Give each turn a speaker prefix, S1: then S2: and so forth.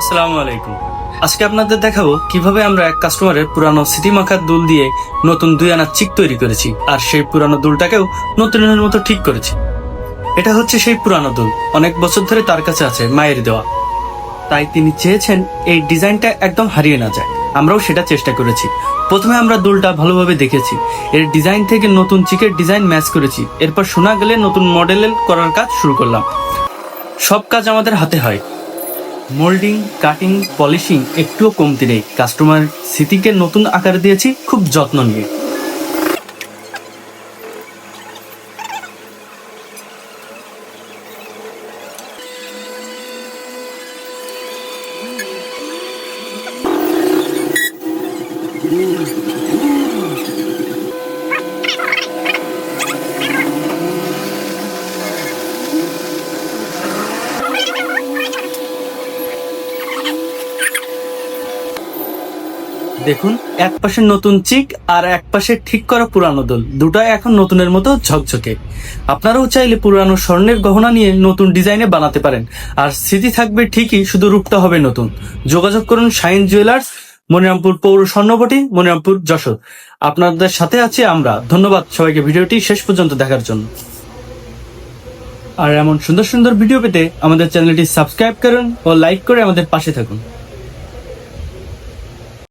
S1: আসসালামু আলাইকুম। আজকে আপনাদের দেখাবো কীভাবে আমরা এক কাস্টমারের পুরানো স্মৃতি মাখার দুল দিয়ে নতুন দুই আনা চিক তৈরি করেছি আর সেই পুরানো দুলটাকেও নতুনের মতো ঠিক করেছি। এটা হচ্ছে সেই পুরানো দুল। অনেক বছর ধরে তার কাছে আছে, মায়ের দেওয়া। তাই তিনি চেয়েছেন এই ডিজাইনটা একদম হারিয়ে না যায়। আমরাও সেটা চেষ্টা করেছি। প্রথমে আমরা দুলটা ভালোভাবে দেখেছি। এর ডিজাইন থেকে নতুন চিকের ডিজাইন ম্যাচ করেছি। এরপর শোনা গেলে নতুন মডেলের করার কাজ শুরু করলাম। সব কাজ আমাদের হাতে হয়। মোল্ডিং কাটিং পলিশিং একটুও কমতি নেই। কাস্টমার স্মৃতিকে নতুন আকার দিয়েছি খুব যত্ন নিয়ে। দেখুন, এক পাশে নতুন চিক আর এক পাশে ঠিক করা পুরানো দোল। দুটাই এখন নতুনের মতো ঝকঝকে। আপনারাও চাইলে পুরানো স্বর্ণের গহনা নিয়ে নতুন ডিজাইনে বানাতে পারেন। আর স্মৃতি থাকবে ঠিকই, শুধু রূপটা হবে নতুন। যোগাযোগ করুন শাইন জুয়েলার্স, মনিরামপুর পৌর স্বর্ণপটি, মনিরামপুর যশোর। আপনাদের সাথে আছি আমরা। ধন্যবাদ সবাইকে ভিডিওটি শেষ পর্যন্ত দেখার জন্য। আর এমন সুন্দর সুন্দর ভিডিও পেতে আমাদের চ্যানেলটি সাবস্ক্রাইব করুন ও লাইক করে আমাদের পাশে থাকুন।